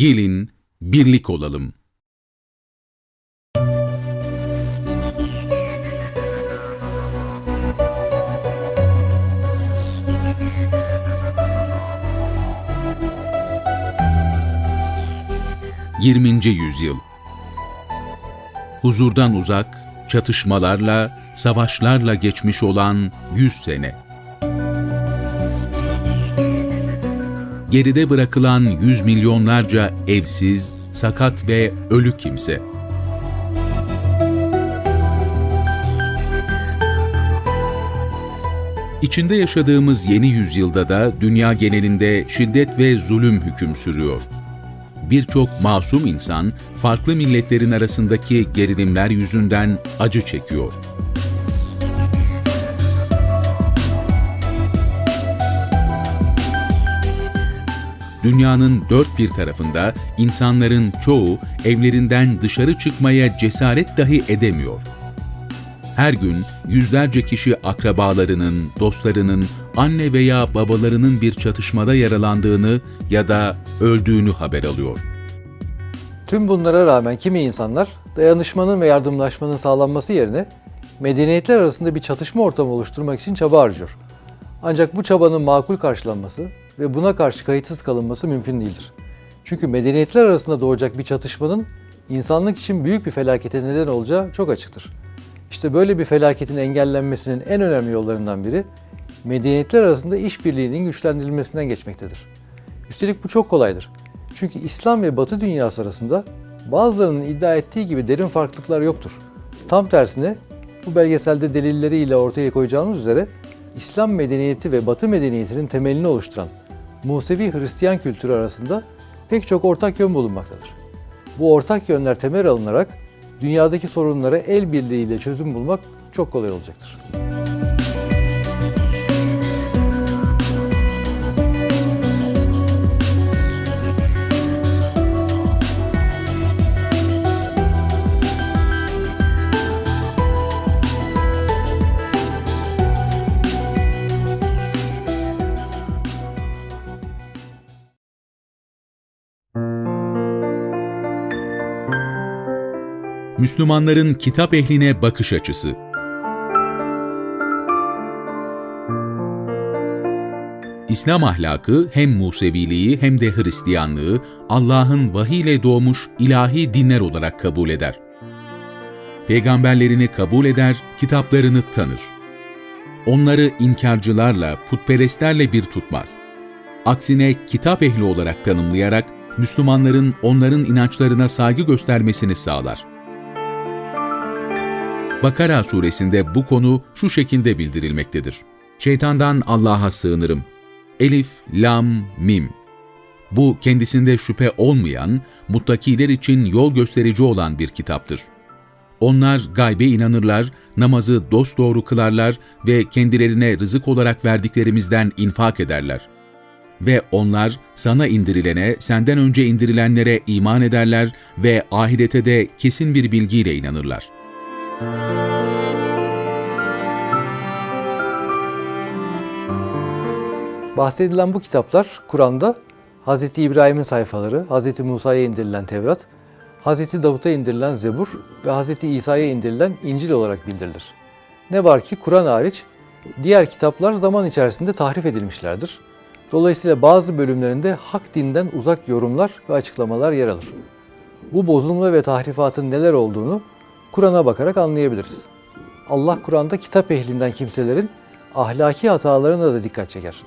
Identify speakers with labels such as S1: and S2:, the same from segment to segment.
S1: Gelin birlik olalım. Yirminci yüzyıl Huzurdan uzak, çatışmalarla, savaşlarla geçmiş olan yüz sene. geride bırakılan yüz milyonlarca evsiz, sakat ve ölü kimse. İçinde yaşadığımız yeni yüzyılda da dünya genelinde şiddet ve zulüm hüküm sürüyor. Birçok masum insan farklı milletlerin arasındaki gerilimler yüzünden acı çekiyor. dünyanın dört bir tarafında insanların çoğu evlerinden dışarı çıkmaya cesaret dahi edemiyor. Her gün yüzlerce kişi akrabalarının, dostlarının, anne veya babalarının bir çatışmada yaralandığını ya da öldüğünü haber alıyor.
S2: Tüm bunlara rağmen kimi insanlar dayanışmanın ve yardımlaşmanın sağlanması yerine medeniyetler arasında bir çatışma ortamı oluşturmak için çaba harcıyor. Ancak bu çabanın makul karşılanması ve buna karşı kayıtsız kalınması mümkün değildir. Çünkü medeniyetler arasında doğacak bir çatışmanın insanlık için büyük bir felakete neden olacağı çok açıktır. İşte böyle bir felaketin engellenmesinin en önemli yollarından biri medeniyetler arasında işbirliğinin güçlendirilmesinden geçmektedir. Üstelik bu çok kolaydır. Çünkü İslam ve Batı dünyası arasında bazılarının iddia ettiği gibi derin farklılıklar yoktur. Tam tersine bu belgeselde delilleriyle ortaya koyacağımız üzere İslam medeniyeti ve Batı medeniyetinin temelini oluşturan Musevi Hristiyan kültürü arasında pek çok ortak yön bulunmaktadır. Bu ortak yönler temel alınarak dünyadaki sorunlara el birliğiyle çözüm bulmak çok kolay olacaktır.
S1: Müslümanların kitap ehline bakış açısı. İslam ahlakı hem Museviliği hem de Hristiyanlığı Allah'ın vahiyle doğmuş ilahi dinler olarak kabul eder. Peygamberlerini kabul eder, kitaplarını tanır. Onları inkarcılarla, putperestlerle bir tutmaz. Aksine kitap ehli olarak tanımlayarak Müslümanların onların inançlarına saygı göstermesini sağlar. Bakara suresinde bu konu şu şekilde bildirilmektedir. Şeytandan Allah'a sığınırım. Elif, Lam, Mim. Bu kendisinde şüphe olmayan, muttakiler için yol gösterici olan bir kitaptır. Onlar gaybe inanırlar, namazı dosdoğru kılarlar ve kendilerine rızık olarak verdiklerimizden infak ederler. Ve onlar sana indirilene, senden önce indirilenlere iman ederler ve ahirete de kesin bir bilgiyle inanırlar.''
S2: Bahsedilen bu kitaplar Kur'an'da Hz. İbrahim'in sayfaları, Hz. Musa'ya indirilen Tevrat, Hz. Davut'a indirilen Zebur ve Hz. İsa'ya indirilen İncil olarak bildirilir. Ne var ki Kur'an hariç diğer kitaplar zaman içerisinde tahrif edilmişlerdir. Dolayısıyla bazı bölümlerinde hak dinden uzak yorumlar ve açıklamalar yer alır. Bu bozulma ve tahrifatın neler olduğunu Kur'an'a bakarak anlayabiliriz. Allah Kur'an'da kitap ehlinden kimselerin ahlaki hatalarına da dikkat çeker.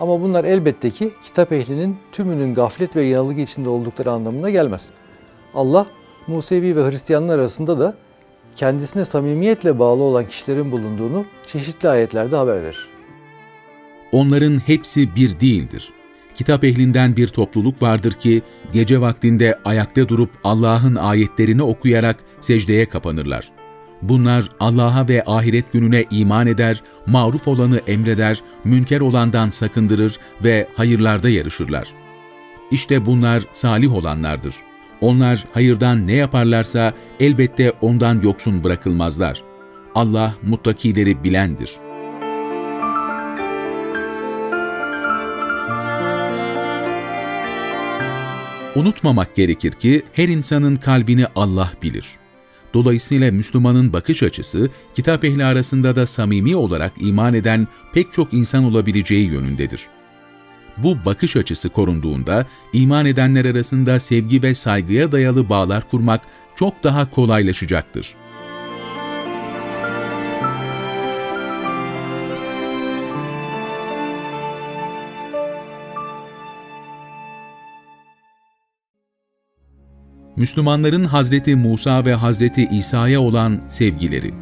S2: Ama bunlar elbette ki kitap ehlinin tümünün gaflet ve yanılgı içinde oldukları anlamına gelmez. Allah Musevi ve Hristiyanlar arasında da kendisine samimiyetle bağlı olan kişilerin bulunduğunu çeşitli ayetlerde haber verir.
S1: Onların hepsi bir değildir. Kitap ehlinden bir topluluk vardır ki gece vaktinde ayakta durup Allah'ın ayetlerini okuyarak secdeye kapanırlar. Bunlar Allah'a ve ahiret gününe iman eder, maruf olanı emreder, münker olandan sakındırır ve hayırlarda yarışırlar. İşte bunlar salih olanlardır. Onlar hayırdan ne yaparlarsa elbette ondan yoksun bırakılmazlar. Allah muttakileri bilendir. Unutmamak gerekir ki her insanın kalbini Allah bilir. Dolayısıyla Müslümanın bakış açısı, kitap ehli arasında da samimi olarak iman eden pek çok insan olabileceği yönündedir. Bu bakış açısı korunduğunda, iman edenler arasında sevgi ve saygıya dayalı bağlar kurmak çok daha kolaylaşacaktır. Müslümanların Hazreti Musa ve Hazreti İsa'ya olan sevgileri.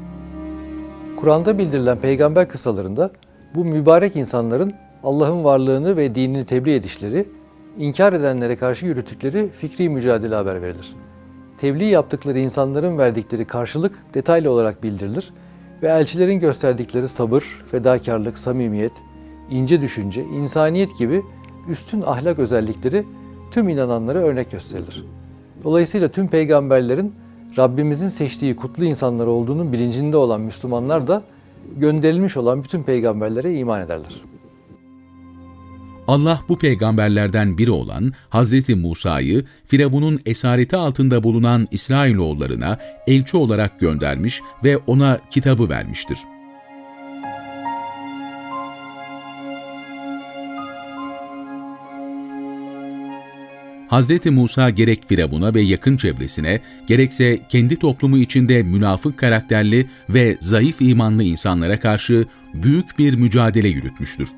S2: Kur'an'da bildirilen peygamber kıssalarında bu mübarek insanların Allah'ın varlığını ve dinini tebliğ edişleri, inkar edenlere karşı yürüttükleri fikri mücadele haber verilir. Tebliğ yaptıkları insanların verdikleri karşılık detaylı olarak bildirilir ve elçilerin gösterdikleri sabır, fedakarlık, samimiyet, ince düşünce, insaniyet gibi üstün ahlak özellikleri tüm inananlara örnek gösterilir. Dolayısıyla tüm peygamberlerin Rabbimizin seçtiği kutlu insanlar olduğunun bilincinde olan Müslümanlar da gönderilmiş olan bütün peygamberlere iman ederler.
S1: Allah bu peygamberlerden biri olan Hazreti Musa'yı Firavun'un esareti altında bulunan İsrailoğullarına elçi olarak göndermiş ve ona kitabı vermiştir. Hazreti Musa gerek Firavun'a ve yakın çevresine, gerekse kendi toplumu içinde münafık karakterli ve zayıf imanlı insanlara karşı büyük bir mücadele yürütmüştür.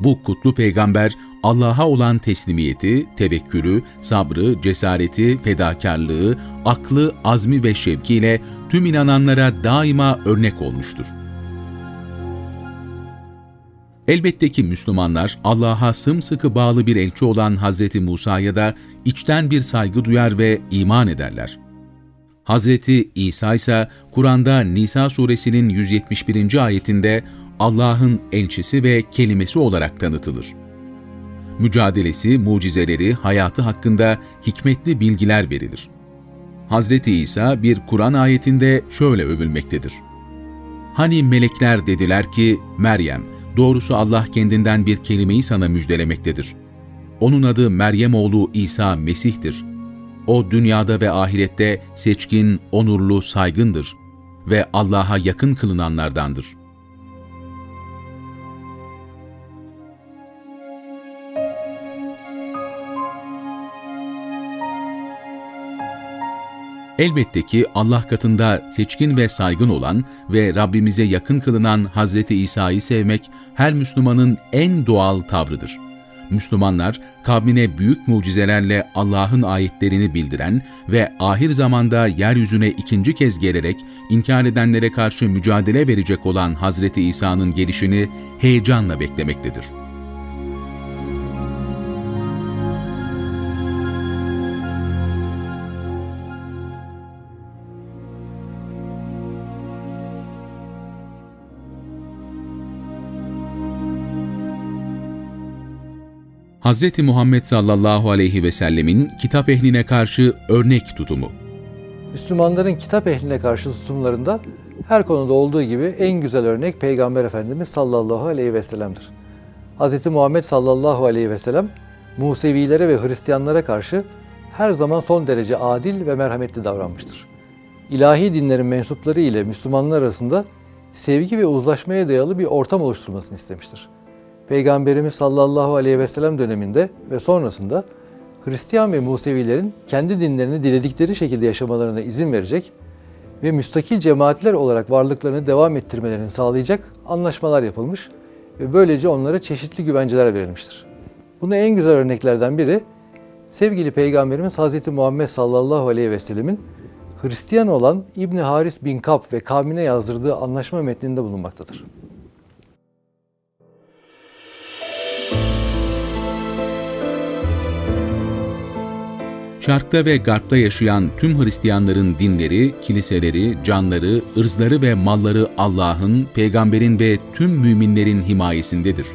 S1: Bu kutlu peygamber Allah'a olan teslimiyeti, tevekkülü, sabrı, cesareti, fedakarlığı, aklı, azmi ve şevkiyle tüm inananlara daima örnek olmuştur. Elbette ki Müslümanlar Allah'a sımsıkı bağlı bir elçi olan Hazreti Musa'ya da içten bir saygı duyar ve iman ederler. Hazreti İsa ise Kur'an'da Nisa suresinin 171. ayetinde Allah'ın elçisi ve kelimesi olarak tanıtılır. Mücadelesi, mucizeleri, hayatı hakkında hikmetli bilgiler verilir. Hazreti İsa bir Kur'an ayetinde şöyle övülmektedir. Hani melekler dediler ki, Meryem, doğrusu Allah kendinden bir kelimeyi sana müjdelemektedir. Onun adı Meryem oğlu İsa Mesih'tir. O dünyada ve ahirette seçkin, onurlu, saygındır ve Allah'a yakın kılınanlardandır. Elbette ki Allah katında seçkin ve saygın olan ve Rabbimize yakın kılınan Hazreti İsa'yı sevmek her Müslümanın en doğal tavrıdır. Müslümanlar kavmine büyük mucizelerle Allah'ın ayetlerini bildiren ve ahir zamanda yeryüzüne ikinci kez gelerek inkar edenlere karşı mücadele verecek olan Hazreti İsa'nın gelişini heyecanla beklemektedir. Hz. Muhammed sallallahu aleyhi ve sellemin kitap ehline karşı örnek tutumu.
S2: Müslümanların kitap ehline karşı tutumlarında her konuda olduğu gibi en güzel örnek Peygamber Efendimiz sallallahu aleyhi ve sellem'dir. Hz. Muhammed sallallahu aleyhi ve sellem Musevilere ve Hristiyanlara karşı her zaman son derece adil ve merhametli davranmıştır. İlahi dinlerin mensupları ile Müslümanlar arasında sevgi ve uzlaşmaya dayalı bir ortam oluşturmasını istemiştir. Peygamberimiz sallallahu aleyhi ve sellem döneminde ve sonrasında Hristiyan ve Musevilerin kendi dinlerini diledikleri şekilde yaşamalarına izin verecek ve müstakil cemaatler olarak varlıklarını devam ettirmelerini sağlayacak anlaşmalar yapılmış ve böylece onlara çeşitli güvenceler verilmiştir. Buna en güzel örneklerden biri sevgili Peygamberimiz Hz. Muhammed sallallahu aleyhi ve sellemin Hristiyan olan İbni Haris bin Kab ve kavmine yazdırdığı anlaşma metninde bulunmaktadır.
S1: Şarkta ve Garp'ta yaşayan tüm Hristiyanların dinleri, kiliseleri, canları, ırzları ve malları Allah'ın, peygamberin ve tüm müminlerin himayesindedir.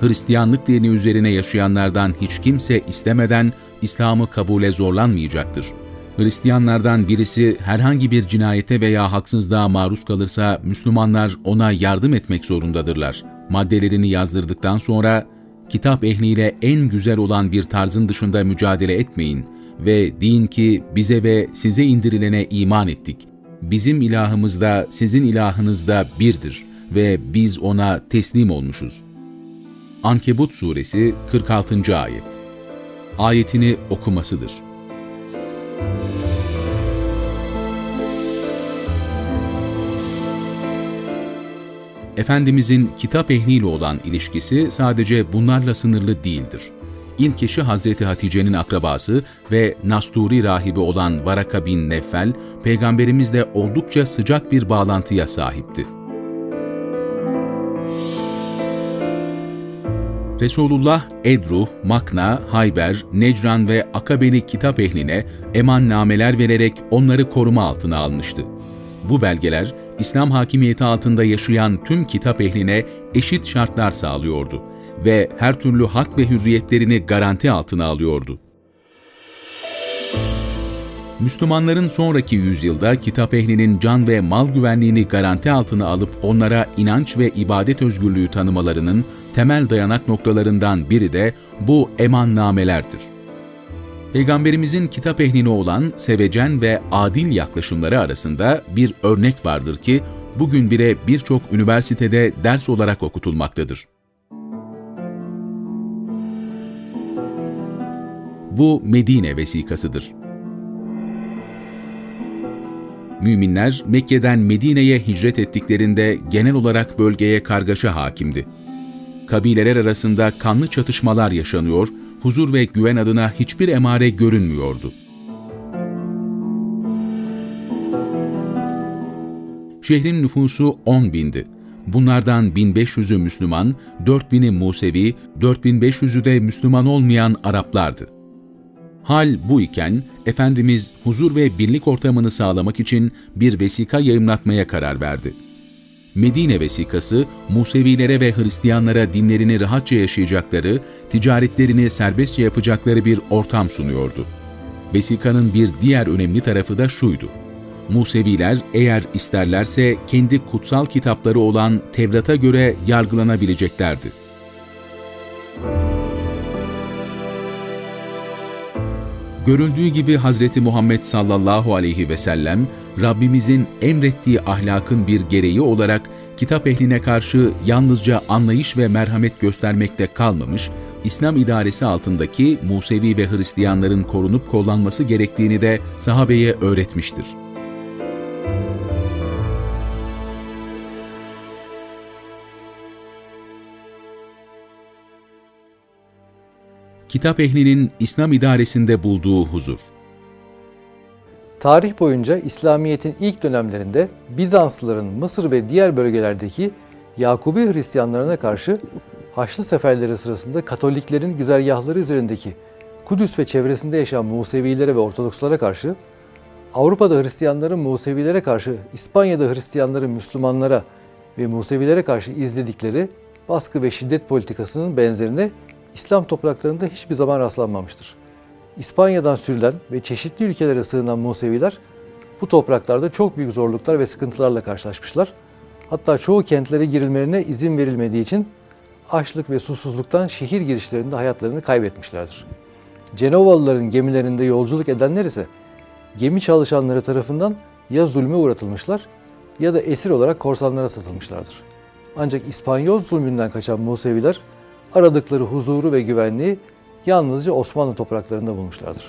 S1: Hristiyanlık dini üzerine yaşayanlardan hiç kimse istemeden İslam'ı kabule zorlanmayacaktır. Hristiyanlardan birisi herhangi bir cinayete veya haksızlığa maruz kalırsa Müslümanlar ona yardım etmek zorundadırlar. Maddelerini yazdırdıktan sonra kitap ehliyle en güzel olan bir tarzın dışında mücadele etmeyin ve deyin ki bize ve size indirilene iman ettik. Bizim ilahımız da sizin ilahınız da birdir ve biz ona teslim olmuşuz. Ankebut Suresi 46. Ayet Ayetini okumasıdır. Efendimizin kitap ehliyle olan ilişkisi sadece bunlarla sınırlı değildir. İlk eşi Hazreti Hatice'nin akrabası ve Nasturi rahibi olan Varaka bin Neffel, peygamberimizle oldukça sıcak bir bağlantıya sahipti. Resulullah, Edruh, Makna, Hayber, Necran ve Akabeli kitap ehline emannameler vererek onları koruma altına almıştı. Bu belgeler, İslam hakimiyeti altında yaşayan tüm kitap ehline eşit şartlar sağlıyordu ve her türlü hak ve hürriyetlerini garanti altına alıyordu. Müslümanların sonraki yüzyılda kitap ehlinin can ve mal güvenliğini garanti altına alıp onlara inanç ve ibadet özgürlüğü tanımalarının temel dayanak noktalarından biri de bu emannamelerdir. Peygamberimizin kitap ehline olan sevecen ve adil yaklaşımları arasında bir örnek vardır ki bugün bile birçok üniversitede ders olarak okutulmaktadır. Bu Medine vesikasıdır. Müminler Mekke'den Medine'ye hicret ettiklerinde genel olarak bölgeye kargaşa hakimdi. Kabileler arasında kanlı çatışmalar yaşanıyor, huzur ve güven adına hiçbir emare görünmüyordu. Şehrin nüfusu 10 bindi. Bunlardan 1500'ü Müslüman, 4000'i Musevi, 4500'ü de Müslüman olmayan Araplardı. Hal bu iken Efendimiz huzur ve birlik ortamını sağlamak için bir vesika yayımlatmaya karar verdi. Medine vesikası, Musevilere ve Hristiyanlara dinlerini rahatça yaşayacakları, ticaretlerini serbestçe yapacakları bir ortam sunuyordu. Vesikanın bir diğer önemli tarafı da şuydu. Museviler eğer isterlerse kendi kutsal kitapları olan Tevrat'a göre yargılanabileceklerdi. Görüldüğü gibi Hazreti Muhammed sallallahu aleyhi ve sellem, Rabbimizin emrettiği ahlakın bir gereği olarak kitap ehline karşı yalnızca anlayış ve merhamet göstermekte kalmamış, İslam idaresi altındaki Musevi ve Hristiyanların korunup kollanması gerektiğini de sahabeye öğretmiştir. Kitap ehlinin İslam idaresinde bulduğu huzur.
S2: Tarih boyunca İslamiyet'in ilk dönemlerinde Bizanslıların Mısır ve diğer bölgelerdeki Yakubi Hristiyanlarına karşı Haçlı seferleri sırasında Katoliklerin güzergahları üzerindeki Kudüs ve çevresinde yaşayan Musevilere ve Ortodokslara karşı, Avrupa'da Hristiyanların Musevilere karşı, İspanya'da Hristiyanların Müslümanlara ve Musevilere karşı izledikleri baskı ve şiddet politikasının benzerine İslam topraklarında hiçbir zaman rastlanmamıştır. İspanya'dan sürülen ve çeşitli ülkelere sığınan Museviler bu topraklarda çok büyük zorluklar ve sıkıntılarla karşılaşmışlar. Hatta çoğu kentlere girilmelerine izin verilmediği için açlık ve susuzluktan şehir girişlerinde hayatlarını kaybetmişlerdir. Cenovalıların gemilerinde yolculuk edenler ise gemi çalışanları tarafından ya zulme uğratılmışlar ya da esir olarak korsanlara satılmışlardır. Ancak İspanyol zulmünden kaçan Museviler aradıkları huzuru ve güvenliği yalnızca Osmanlı topraklarında bulmuşlardır.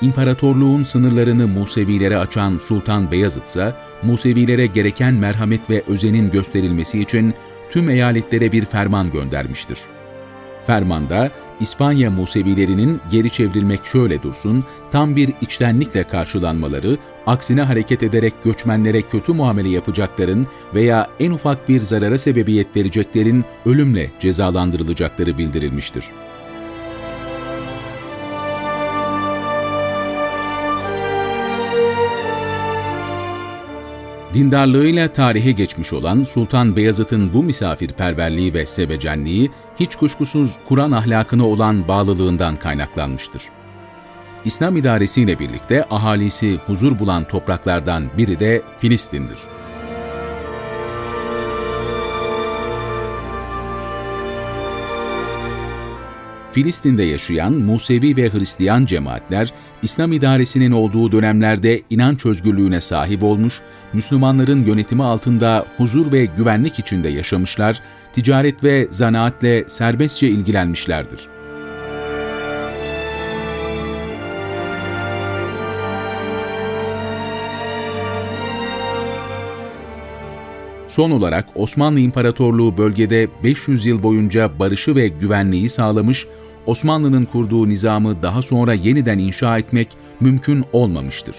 S1: İmparatorluğun sınırlarını Musevilere açan Sultan Beyazıt ise Musevilere gereken merhamet ve özenin gösterilmesi için tüm eyaletlere bir ferman göndermiştir. Fermanda İspanya Musevilerinin geri çevrilmek şöyle dursun, tam bir içtenlikle karşılanmaları, aksine hareket ederek göçmenlere kötü muamele yapacakların veya en ufak bir zarara sebebiyet vereceklerin ölümle cezalandırılacakları bildirilmiştir. Dindarlığıyla tarihe geçmiş olan Sultan Beyazıt'ın bu misafirperverliği ve sevecenliği hiç kuşkusuz Kur'an ahlakına olan bağlılığından kaynaklanmıştır. İslam idaresiyle birlikte ahalisi huzur bulan topraklardan biri de Filistin'dir. Filistin'de yaşayan Musevi ve Hristiyan cemaatler, İslam idaresinin olduğu dönemlerde inanç özgürlüğüne sahip olmuş, Müslümanların yönetimi altında huzur ve güvenlik içinde yaşamışlar, ticaret ve zanaatle serbestçe ilgilenmişlerdir. Son olarak Osmanlı İmparatorluğu bölgede 500 yıl boyunca barışı ve güvenliği sağlamış, Osmanlı'nın kurduğu nizamı daha sonra yeniden inşa etmek mümkün olmamıştır.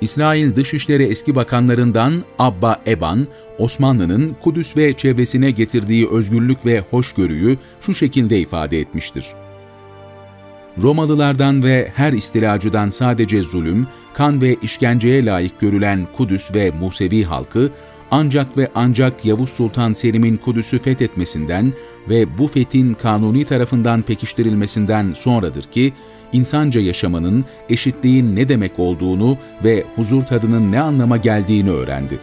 S1: İsrail Dışişleri eski bakanlarından Abba Eban, Osmanlı'nın Kudüs ve çevresine getirdiği özgürlük ve hoşgörüyü şu şekilde ifade etmiştir. Romalılardan ve her istilacıdan sadece zulüm, kan ve işkenceye layık görülen Kudüs ve Musevi halkı, ancak ve ancak Yavuz Sultan Selim'in Kudüs'ü fethetmesinden ve bu fethin kanuni tarafından pekiştirilmesinden sonradır ki, insanca yaşamanın, eşitliğin ne demek olduğunu ve huzur tadının ne anlama geldiğini öğrendi.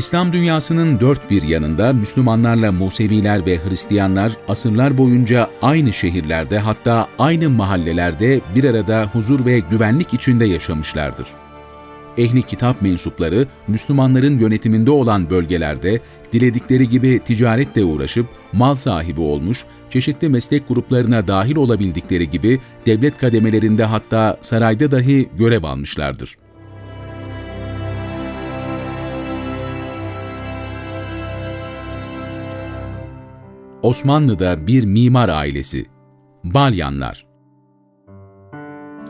S1: İslam dünyasının dört bir yanında Müslümanlarla Museviler ve Hristiyanlar asırlar boyunca aynı şehirlerde hatta aynı mahallelerde bir arada huzur ve güvenlik içinde yaşamışlardır. Ehli kitap mensupları Müslümanların yönetiminde olan bölgelerde diledikleri gibi ticaretle uğraşıp mal sahibi olmuş, çeşitli meslek gruplarına dahil olabildikleri gibi devlet kademelerinde hatta sarayda dahi görev almışlardır. Osmanlı'da bir mimar ailesi. Balyanlar.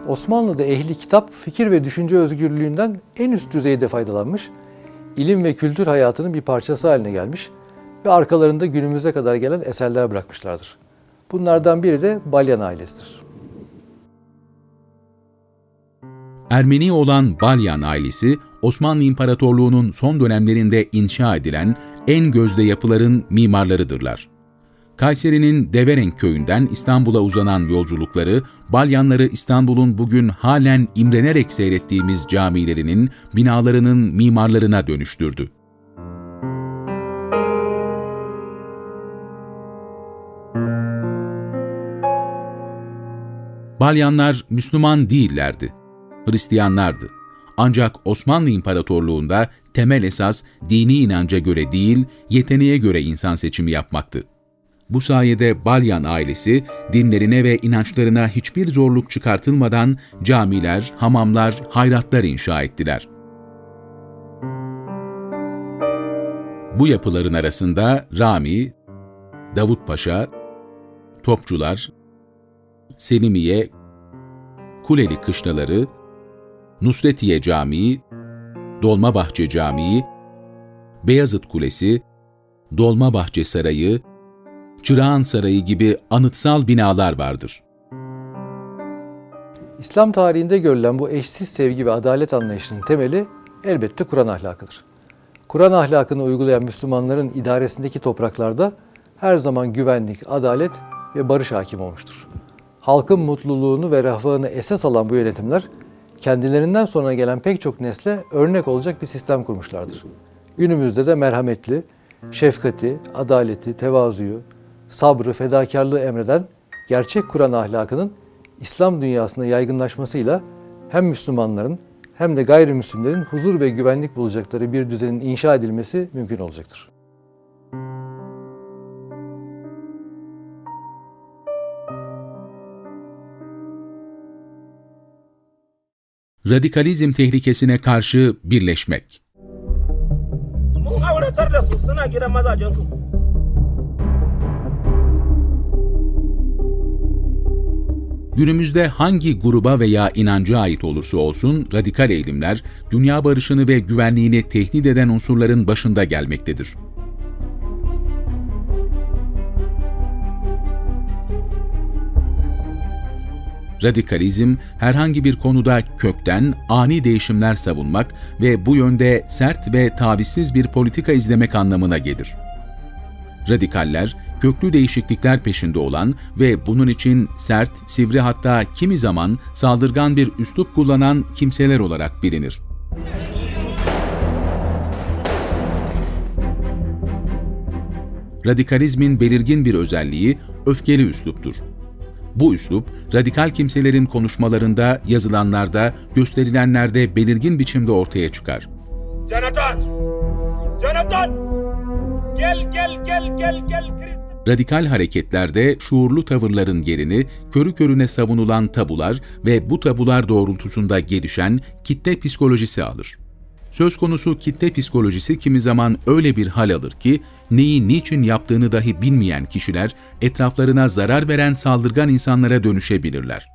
S2: Osmanlı'da ehli kitap, fikir ve düşünce özgürlüğünden en üst düzeyde faydalanmış, ilim ve kültür hayatının bir parçası haline gelmiş ve arkalarında günümüze kadar gelen eserler bırakmışlardır. Bunlardan biri de Balyan ailesidir.
S1: Ermeni olan Balyan ailesi, Osmanlı İmparatorluğu'nun son dönemlerinde inşa edilen en gözde yapıların mimarlarıdırlar. Kayseri'nin Deverenk köyünden İstanbul'a uzanan yolculukları, Balyanları İstanbul'un bugün halen imrenerek seyrettiğimiz camilerinin, binalarının mimarlarına dönüştürdü. Balyanlar Müslüman değillerdi, Hristiyanlardı. Ancak Osmanlı İmparatorluğu'nda temel esas dini inanca göre değil, yeteneğe göre insan seçimi yapmaktı. Bu sayede Balyan ailesi dinlerine ve inançlarına hiçbir zorluk çıkartılmadan camiler, hamamlar, hayratlar inşa ettiler. Bu yapıların arasında Rami, Davut Paşa, Topçular, Selimiye, Kuleli Kışlaları, Nusretiye Camii, Dolmabahçe Camii, Beyazıt Kulesi, Dolmabahçe Sarayı, Çırağan Sarayı gibi anıtsal binalar vardır.
S2: İslam tarihinde görülen bu eşsiz sevgi ve adalet anlayışının temeli elbette Kur'an ahlakıdır. Kur'an ahlakını uygulayan Müslümanların idaresindeki topraklarda her zaman güvenlik, adalet ve barış hakim olmuştur. Halkın mutluluğunu ve refahını esas alan bu yönetimler kendilerinden sonra gelen pek çok nesle örnek olacak bir sistem kurmuşlardır. Günümüzde de merhametli, şefkati, adaleti, tevazuyu, sabrı, fedakarlığı emreden gerçek Kur'an ahlakının İslam dünyasında yaygınlaşmasıyla hem Müslümanların hem de gayrimüslimlerin huzur ve güvenlik bulacakları bir düzenin inşa edilmesi mümkün olacaktır.
S1: Radikalizm tehlikesine karşı birleşmek
S3: mun su suna gidan
S1: Günümüzde hangi gruba veya inanca ait olursa olsun radikal eğilimler, dünya barışını ve güvenliğini tehdit eden unsurların başında gelmektedir. Radikalizm, herhangi bir konuda kökten ani değişimler savunmak ve bu yönde sert ve tavizsiz bir politika izlemek anlamına gelir. Radikaller, köklü değişiklikler peşinde olan ve bunun için sert, sivri hatta kimi zaman saldırgan bir üslup kullanan kimseler olarak bilinir. Radikalizmin belirgin bir özelliği öfkeli üsluptur. Bu üslup, radikal kimselerin konuşmalarında, yazılanlarda, gösterilenlerde belirgin biçimde ortaya çıkar.
S3: Jonathan! Jonathan! Gel gel gel gel gel Christ-
S1: Radikal hareketlerde şuurlu tavırların yerini körü körüne savunulan tabular ve bu tabular doğrultusunda gelişen kitle psikolojisi alır. Söz konusu kitle psikolojisi kimi zaman öyle bir hal alır ki, neyi niçin yaptığını dahi bilmeyen kişiler etraflarına zarar veren saldırgan insanlara dönüşebilirler.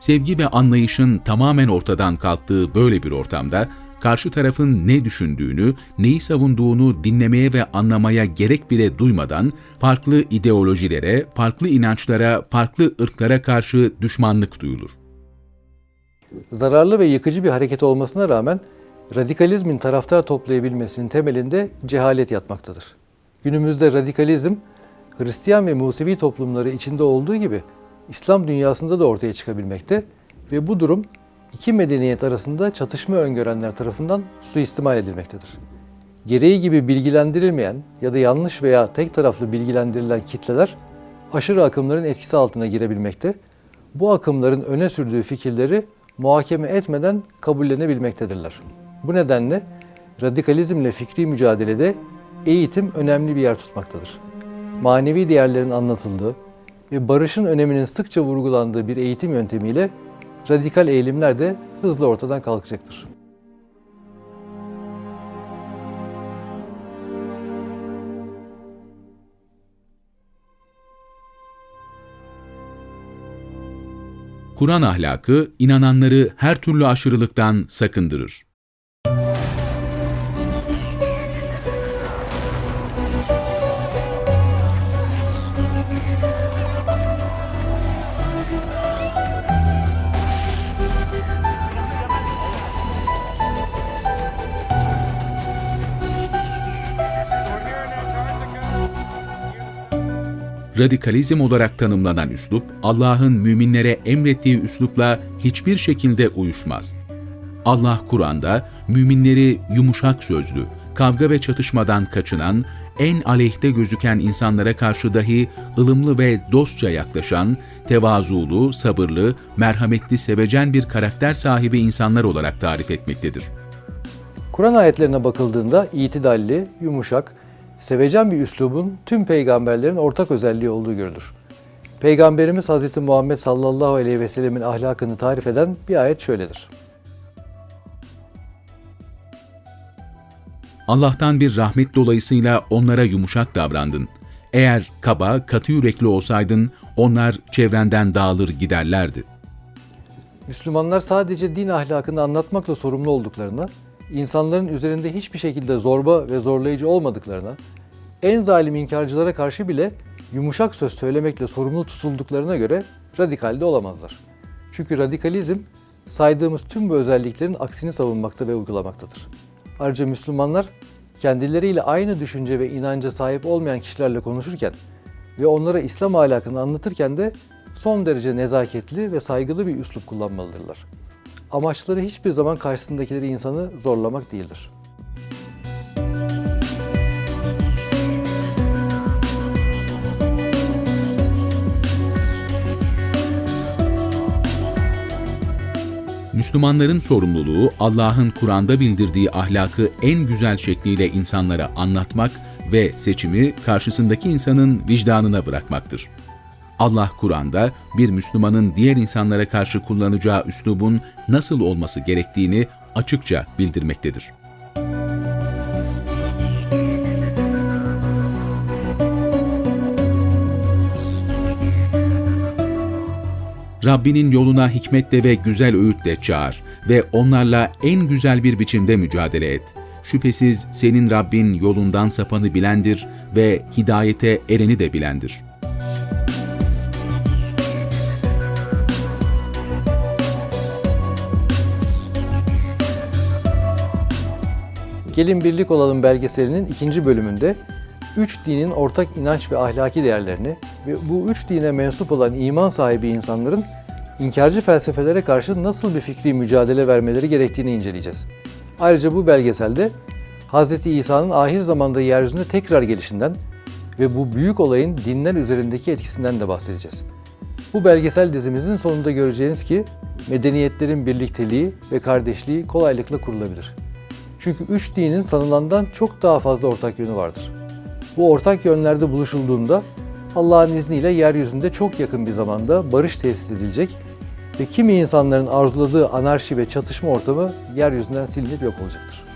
S1: Sevgi ve anlayışın tamamen ortadan kalktığı böyle bir ortamda, karşı tarafın ne düşündüğünü, neyi savunduğunu dinlemeye ve anlamaya gerek bile duymadan, farklı ideolojilere, farklı inançlara, farklı ırklara karşı düşmanlık duyulur.
S2: Zararlı ve yıkıcı bir hareket olmasına rağmen radikalizmin taraftar toplayabilmesinin temelinde cehalet yatmaktadır. Günümüzde radikalizm Hristiyan ve Musevi toplumları içinde olduğu gibi İslam dünyasında da ortaya çıkabilmekte ve bu durum iki medeniyet arasında çatışma öngörenler tarafından suistimal edilmektedir. Gereği gibi bilgilendirilmeyen ya da yanlış veya tek taraflı bilgilendirilen kitleler aşırı akımların etkisi altına girebilmekte. Bu akımların öne sürdüğü fikirleri muhakeme etmeden kabullenebilmektedirler. Bu nedenle radikalizmle fikri mücadelede eğitim önemli bir yer tutmaktadır. Manevi değerlerin anlatıldığı ve barışın öneminin sıkça vurgulandığı bir eğitim yöntemiyle radikal eğilimler de hızla ortadan kalkacaktır.
S1: Kur'an ahlakı inananları her türlü aşırılıktan sakındırır. Radikalizm olarak tanımlanan üslup, Allah'ın müminlere emrettiği üslupla hiçbir şekilde uyuşmaz. Allah Kur'an'da müminleri yumuşak sözlü, kavga ve çatışmadan kaçınan, en aleyhte gözüken insanlara karşı dahi ılımlı ve dostça yaklaşan, tevazulu, sabırlı, merhametli, sevecen bir karakter sahibi insanlar olarak tarif etmektedir.
S2: Kur'an ayetlerine bakıldığında itidalli, yumuşak, sevecen bir üslubun tüm peygamberlerin ortak özelliği olduğu görülür. Peygamberimiz Hz. Muhammed sallallahu aleyhi ve sellemin ahlakını tarif eden bir ayet şöyledir.
S1: Allah'tan bir rahmet dolayısıyla onlara yumuşak davrandın. Eğer kaba, katı yürekli olsaydın, onlar çevrenden dağılır giderlerdi.
S2: Müslümanlar sadece din ahlakını anlatmakla sorumlu olduklarına, insanların üzerinde hiçbir şekilde zorba ve zorlayıcı olmadıklarına, en zalim inkarcılara karşı bile yumuşak söz söylemekle sorumlu tutulduklarına göre radikal de olamazlar. Çünkü radikalizm saydığımız tüm bu özelliklerin aksini savunmakta ve uygulamaktadır. Ayrıca Müslümanlar kendileriyle aynı düşünce ve inanca sahip olmayan kişilerle konuşurken ve onlara İslam ahlakını anlatırken de son derece nezaketli ve saygılı bir üslup kullanmalıdırlar. Amaçları hiçbir zaman karşısındakileri insanı zorlamak değildir.
S1: Müslümanların sorumluluğu Allah'ın Kur'an'da bildirdiği ahlakı en güzel şekliyle insanlara anlatmak ve seçimi karşısındaki insanın vicdanına bırakmaktır. Allah Kur'an'da bir Müslümanın diğer insanlara karşı kullanacağı üslubun nasıl olması gerektiğini açıkça bildirmektedir. Rabbinin yoluna hikmetle ve güzel öğütle çağır ve onlarla en güzel bir biçimde mücadele et. Şüphesiz senin Rabbin yolundan sapanı bilendir ve hidayete ereni de bilendir.''
S2: Gelin Birlik Olalım belgeselinin ikinci bölümünde üç dinin ortak inanç ve ahlaki değerlerini ve bu üç dine mensup olan iman sahibi insanların inkarcı felsefelere karşı nasıl bir fikri mücadele vermeleri gerektiğini inceleyeceğiz. Ayrıca bu belgeselde Hz. İsa'nın ahir zamanda yeryüzünde tekrar gelişinden ve bu büyük olayın dinler üzerindeki etkisinden de bahsedeceğiz. Bu belgesel dizimizin sonunda göreceğiniz ki medeniyetlerin birlikteliği ve kardeşliği kolaylıkla kurulabilir. Çünkü üç dinin sanılandan çok daha fazla ortak yönü vardır. Bu ortak yönlerde buluşulduğunda Allah'ın izniyle yeryüzünde çok yakın bir zamanda barış tesis edilecek ve kimi insanların arzuladığı anarşi ve çatışma ortamı yeryüzünden silinip yok olacaktır.